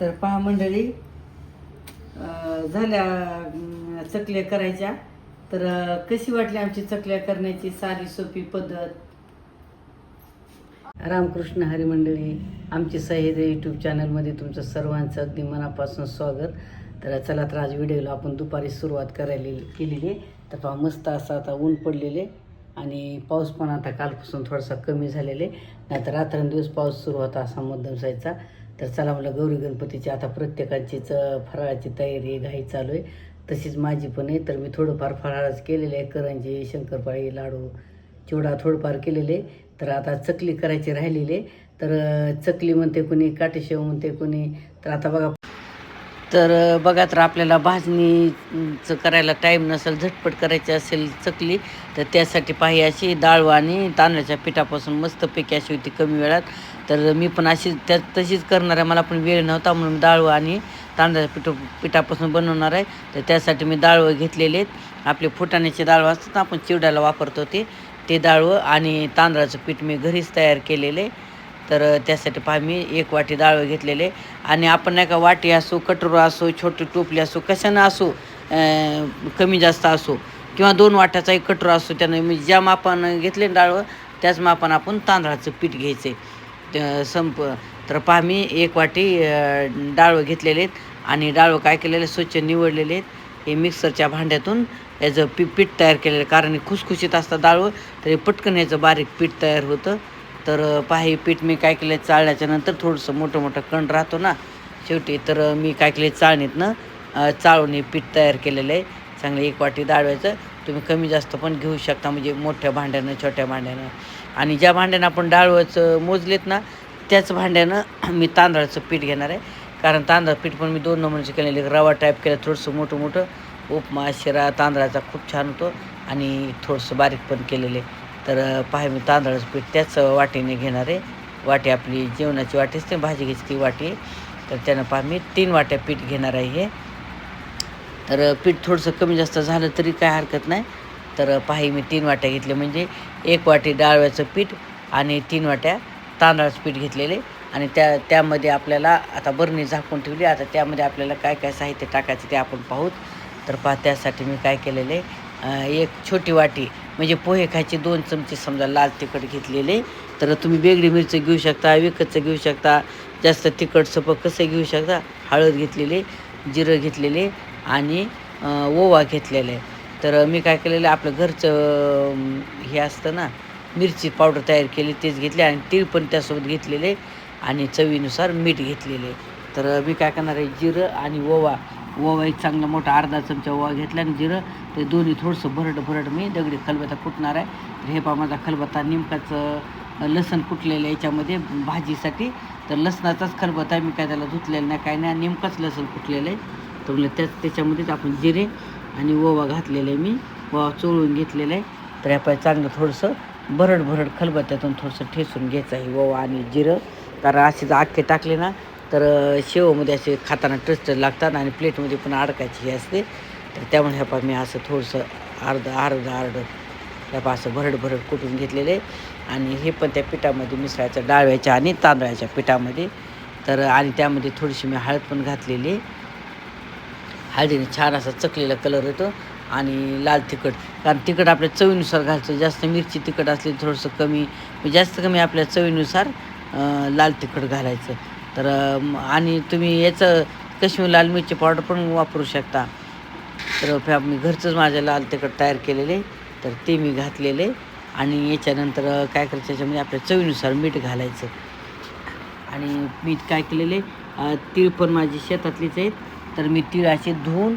तर पहा मंडळी झाल्या चकल्या करायच्या. तर कशी वाटली आमची चकल्या करण्याची सारी सोपी पद्धत? रामकृष्ण हरी मंडळी आमची सह्याद्र यूट्यूब चॅनलमध्ये तुमचं सर्वांचं अगदी मनापासून स्वागत. तर चला तर आज व्हिडिओला आपण दुपारी सुरुवात करायला केलेली तर पहा मस्त असं आता ऊन पडलेले आणि पाऊस पण आता कालपासून थोडासा कमी झालेले नाहीतर रात्रंदिवस पाऊस सुरू होता असा मध्यम जायचा तर चला मला गौरी गणपतीची आता प्रत्येकाचीच फराळाची तयारी घाई चालू आहे. तशीच माझी पण आहे. तर मी थोडंफार फराळाच केलेले आहे. करंजी शंकरपाळी लाडू चिवडा थोडंफार केलेले तर आता चकली करायची राहिलेली तर चकली म्हणते कोणी काटेशेव म्हणते कोणी. तर आता बघा तर बघा तर आपल्याला भाजणीचं करायला टाईम नसेल झटपट करायची असेल चकली तर त्यासाठी पाही अशी डाळ आणि तांदळाच्या पिठापासून मस्तपैकी अशी होती कमी वेळात. तर मी पण अशी त्या तशीच करणार आहे. मला पण वेळ नव्हता म्हणून डाळ आणि तांदळाच्या पिठ पिठापासून बनवणार आहे. तर त्यासाठी मी डाळवं घेतलेले आहेत. आपले फुटाण्याचे डाळ असतात ना आपण चिवड्याला वापरतो ते ते डाळवं आणि तांदळाचं पीठ मी घरीच तयार केलेले तर त्यासाठी पहा मी एक वाटी डाळ घेतलेले आणि आपण नाही का वाटी असो कटोरा असो छोटी टोपली असो कशानं असो कमी जास्त असो किंवा दोन वाट्याचा एक कटोरा असो त्यानं मी ज्या मापानं घेतले डाळवं त्याच मापानं आपण तांदळाचं पीठ घ्यायचं संप तर पहा मी एक वाटी डाळ डाळवं घेतलेले आहेत. आणि डाळवं काय केलेले स्वच्छ निवडलेले आहेत. हे मिक्सरच्या भांड्यातून याचं पी पीठ तयार केलेलं आहे. कारण हे खुसखुशीत असतं डाळवं तर हे पटकन याचं बारीक पीठ तयार होतं. तर पाही पीठ मी काय केलं चाळण्याच्या नंतर थोडंसं मोठं मोठं कण राहतो ना शेवटी तर मी काय केलं चाळणीतनं चाळून हे पीठ तयार केलेलं आहे. चांगलं एक वाटी डाळवायचं तुम्ही कमी जास्त पण घेऊ शकता म्हणजे मोठ्या भांड्यानं छोट्या भांड्यानं. आणि ज्या भांड्यानं आपण डाळवायचं मोजलेत ना त्याच भांड्यानं मी तांदळाचं पीठ घेणार आहे. कारण तांदळाचं पीठ पण मी दोन नंबरचे केलेले रवा टाईप केलं थोडंसं मोठं मोठं. उपमा शिरा तांदळाचा खूप छान होतो. आणि थोडंसं बारीक पण केलेलं आहे. तर अ, पहा मी तांदळाचं पीठ त्याच वाटीने घेणार आहे. वाटी आपली जेवणाची वाटी असते भाजी घ्यायची ती वाटी. आहे. तर त्यानं पहा मी तीन वाट्या पीठ घेणार आहे हे. तर पीठ थोडंसं कमी जास्त झालं तरी काय हरकत नाही. तर अ, पहा मी तीन वाट्या घेतल्या म्हणजे एक वाटी डाळव्याचं पीठ आणि तीन वाट्या तांदळाचं पीठ घेतलेले. आणि त्या त्यामध्ये आपल्याला आता बरणी झाकून ठेवली. आता त्यामध्ये आपल्याला काय काय साहित्य टाकायचं ते आपण पाहूत. तर पहा त्यासाठी मी काय केलेले एक छोटी वाटी म्हणजे पोहे खायचे दोन चमचे समजा लाल तिखट घेतलेले तर तुम्ही वेगळी मिरची घेऊ शकता विकतचं घेऊ शकता जास्त तिखट सपक कसं घेऊ शकता हळद घेतलेले जिरं घेतलेले आणि ओवा घेतलेले. तर मी काय केलेलं आपलं घरचं हे असतं ना मिरची पावडर तयार केली तेच घेतले आणि तीळ पण त्यासोबत घेतलेले आणि चवीनुसार मीठ घेतलेले. तर मी काय करणार आहे जिरं आणि ओवा ओवा एक चांगला मोठा अर्धा चमचा ओवा घेतला आणि जिरं ते दोन्ही थोडंसं भरड भरड मी दगडी खलबत्ता कुटणार आहे. तर हे पहा माझा खलबत्ता निमकाचं लसण कुटलेलं आहे याच्यामध्ये भाजीसाठी. तर लसणाचाच खलबत्ता मी काय त्याला धुतलेलं नाही काय नाही नेमकंच लसण कुटलेलं आहे. तर म्हणलं त्याच त्याच्यामध्येच आपण जिरे आणि ओवा घातलेलं आहे मी. ओवा चोळून घेतलेलं आहे. तर ह्या चांगलं थोडंसं भरड भरड खलबत्त्यातून थोडंसं ठेसून घ्यायचं आहे ओवा आणि जिरं. कारण असे जर आखे टाकले ना तर शेवमध्ये असे खाताना टस्ट लागतात आणि प्लेटमध्ये पण अडकायची हे असते. तर त्यामुळे ह्या पा मी असं थोडंसं अर्ध अर्ध अर्ध ह्या पा असं भरड भरड कुटून घेतलेले. आणि हे पण त्या पिठामध्ये मिसळायचं डाळव्याच्या आणि तांदळाच्या पिठामध्ये. तर आणि त्यामध्ये थोडीशी मी हळद पण घातलेली. हळदीने छान असा चकलेला कलर येतो आणि लाल तिखट. कारण तिखट आपल्या चवीनुसार घालायचं जास्त मिरची तिखट असली थोडंसं कमी जास्त कमी आपल्या चवीनुसार लाल तिखट घालायचं. तर आणि तुम्ही याचं कश्मीर लाल मिरची पावडर पण वापरू शकता. तर फॅ मी घरचंच माझ्या लाल तिखट तयार केलेले तर ते मी घातलेले. आणि याच्यानंतर काय करायचं याच्यामध्ये आपल्या चवीनुसार मीठ घालायचं. आणि मी काय केलेले तीळ पण माझी शेतातलीच आहेत. तर मी तीळ असे धुवून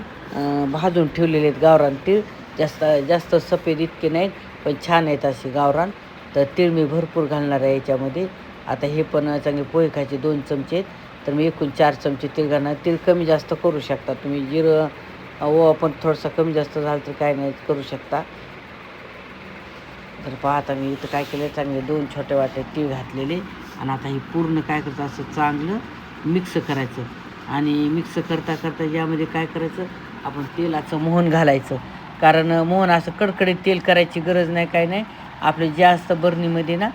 भाजून ठेवलेले आहेत गावरान तीळ. जास्त जास्त सफेद इतके नाहीत पण छान आहेत असे गावरान. तर तीळ मी भरपूर घालणार आहे याच्यामध्ये. आता हे पण चांगले पोहे खायचे दोन चमचे आहेत. तर मी एकूण चार चमचे तेल घालणार. तेल कमी जास्त करू शकता. तुम्ही जिरं ओवा पण थोडंसं कमी जास्त झालं तर काय नाही करू शकता. तर पाहता मी इथं काय केलं चांगले दोन छोटे वाटे तीळ घातलेले. आणि आता हे पूर्ण काय करायचं? असं चांगलं मिक्स करायचं. आणि मिक्स करता करता यामध्ये काय करायचं? आपण तेलाचं मोहन घालायचं. कारण मोहन असं कडकडीत तेल करायची गरज नाही काय नाही. आपले जास्त बरणीमध्ये ना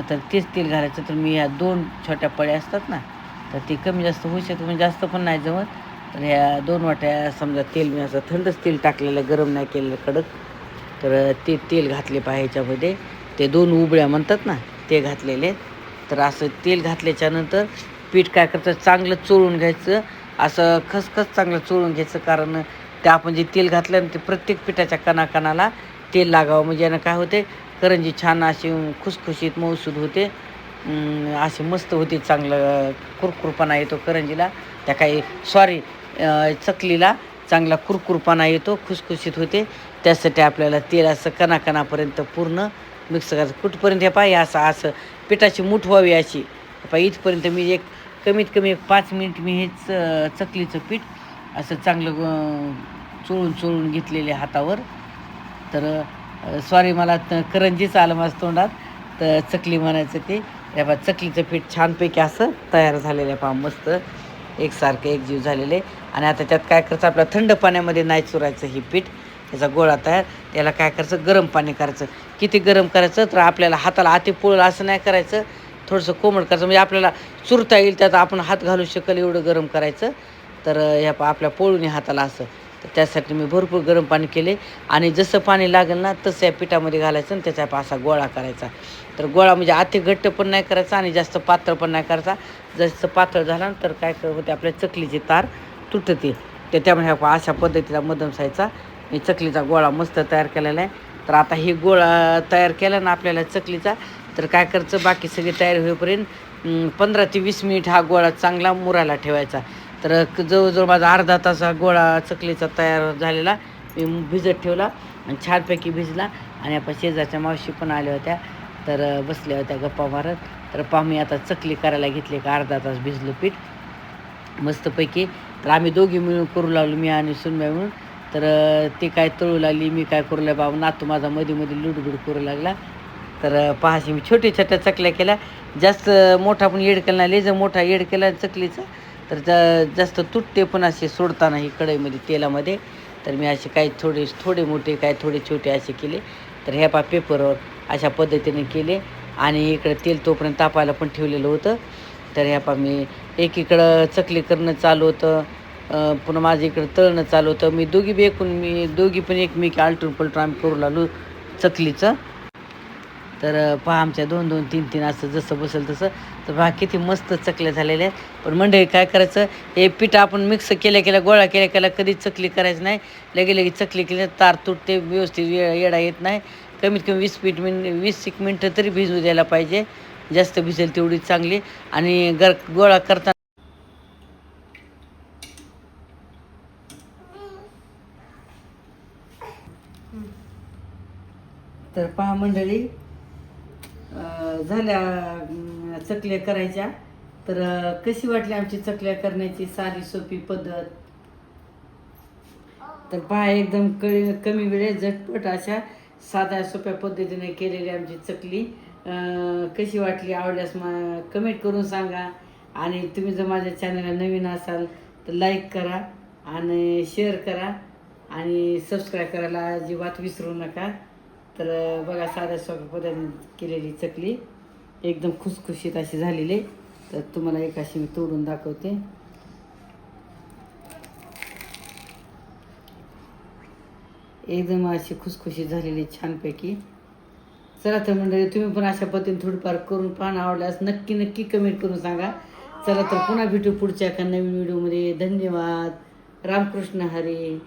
तर तेच तेल घालायचं तर मी ह्या दोन छोट्या पळ्या असतात ना तर ते कमी जास्त होऊ शकतं म्हणजे जास्त पण नाही जमत. तर ह्या दोन वाट्या समजा तेल मी असं थंडच तेल टाकलेलं गरम नाही केलेलं कडक तर ते तेल घातले पाहिजे ह्याच्यामध्ये ते दोन उबळ्या म्हणतात ना ते घातलेले. तर असं तेल घातल्याच्यानंतर पीठ काय करतं चांगलं चोळून घ्यायचं. असं खसखस चांगलं चोळून घ्यायचं कारण ते आपण जे तेल घातलं ते प्रत्येक पिठाच्या कणाकणाला तेल लागावं. म्हणजे यानं काय होते करंजी छान अशी खुसखुशीत मऊसूद होते. असे अशी मस्त होते चांगलं कुरकुरपणा येतो करंजीला. त्या काही सॉरी चकलीला चांगला कुरकुरपणा येतो खुसखुशीत होते. त्यासाठी आपल्याला तेल असं कणाकणापर्यंत पूर्ण मिक्स करायचं. कुठपर्यंत हे पाहिजे असं असं पिठाची मूठ व्हावी अशी. पाय इथपर्यंत मी एक कमीत कमी एक पाच मिनिट मी हेच च चकलीचं पीठ असं चांगलं चोळून चोळून घेतलेले हातावर. तर सॉरी मला करंजीच आलं माझं तोंडात. तर चकली म्हणायचं ते. या बा चकलीचं पीठ छानपैकी असं तयार झालेलं आहे पहा मस्त. एकसारखं एकजीव झालेले. आणि आता त्यात काय करायचं आपल्या थंड पाण्यामध्ये नाही चुरायचं हे पीठ. त्याचा गोळा तयार. त्याला काय करायचं गरम पाणी करायचं. किती गरम करायचं तर आपल्याला हाताला आती पोळलं असं नाही करायचं. थोडंसं कोमट करायचं. म्हणजे आपल्याला चुरता येईल त्यात आपण हात घालू शकेल एवढं गरम करायचं. तर ह्या आपल्या पोळून हाताला असं तर त्यासाठी मी भरपूर गरम पाणी केले. आणि जसं पाणी लागेल ना तसं या पिठामध्ये घालायचं आणि त्याचा असा गोळा करायचा. तर गोळा म्हणजे अति घट्ट पण नाही करायचा आणि जास्त पातळ पण नाही करायचा. जास्त पातळ झाला तर काय कर होते आपल्या चकलीची तार तुटते तर त्यामुळे ह्या पहा अशा पद्धतीला मधमसायचा मी चकलीचा गोळा मस्त तयार केलेला आहे. तर आता हे गोळा तयार केला ना आपल्याला चकलीचा तर काय करायचं बाकी सगळी तयारी होईपर्यंत पंधरा ते वीस मिनिट हा गोळा चांगला मुरायला ठेवायचा. तर क- जवळजवळ माझा अर्धा तास हा गोळा चकलीचा तयार झालेला. मी भिजत ठेवला आणि छानपैकी भिजला. आणि आपण शेजारच्या मावशी पण आल्या होत्या. तर बसल्या होत्या गप्पा मारत. तर पहा मी आता चकली करायला घेतली का अर्धा तास भिजलो पीठ. मस्तपैकी. तर आम्ही दोघी मिळून करू लागलो मी आणि सुनबाई म्हणून. तर ती काय तळू लागली मी काय करू लागला बाबा नातू माझा मध्ये मध्ये लुडबुड करू लागला. तर पहाशी मी छोट्या छोट्या चकल्या केल्या. जास्त मोठा पण येड केला नाही जर मोठा येड केला चकलीचा तर जा- जास्त तुटते पण असे सोडताना ही कढईमध्ये तेलामध्ये. तर मी असे काही थोडे थोडे मोठे काय थोडे छोटे असे केले. तर ह्या पा पेपरवर अशा पद्धतीने केले. आणि इकडं तेल तोपर्यंत तापायला पण ठेवलेलं होतं. तर ह्या पा मी एकीकडं चकली करणं चालू होतं. पुन्हा माझं इकडं तळणं चालू होतं. मी दोघी बी एकूण मी दोघी पण एकमेकी आलटून पलटून आम्ही करू लागलो चकलीचं. तर पहा आमच्या दोन दोन तीन तीन असं जसं बसेल तसं. तर पहा किती मस्त चकल्या झालेल्या आहेत. पण मंडळी काय करायचं? हे पीठ आपण मिक्स केल्या केल्या गोळा केल्या केल्या कधी चकली करायची नाही. लगे लगे चकली केली तार तुटते व्यवस्थित ये येडा येत नाही. कमीत कमी वीस मिनिट मिन वीस एक मिनटं तरी भिजू द्यायला पाहिजे. जास्त भिजेल तेवढी चांगली. आणि गर गोळा करताना तर पहा मंडळी झाल्या चकल्या करायच्या. तर कशी वाटली आमची चकल्या करण्याची? साधी सोपी पद्धत. तर पहा एकदम क कमी वेळेत झटपट अशा साध्या सोप्या पद्धतीने केलेली आमची चकली. कशी वाटली आवडल्यास मा कमेंट करून सांगा. आणि तुम्ही जर माझ्या चॅनलला नवीन असाल तर लाईक करा आणि शेअर करा. आणि सबस्क्राईब करायला अजिबात विसरू नका. तर बघा साध्या सोप्या पद्धतीने केलेली चकली. एकदम खुसखुशीत अशी झालेली तर तुम्हाला एक अशी मी तोडून दाखवते. एकदम अशी खुसखुशीत झालेली छानपैकी. चला तर मंडळी तुम्ही पण अशा पद्धतीने थोडीफार करून पाहणं आवडल्यास नक्की नक्की कमेंट करून सांगा. चला तर पुन्हा भेटू पुढच्या एका नवीन व्हिडिओमध्ये. धन्यवाद. रामकृष्ण हरी.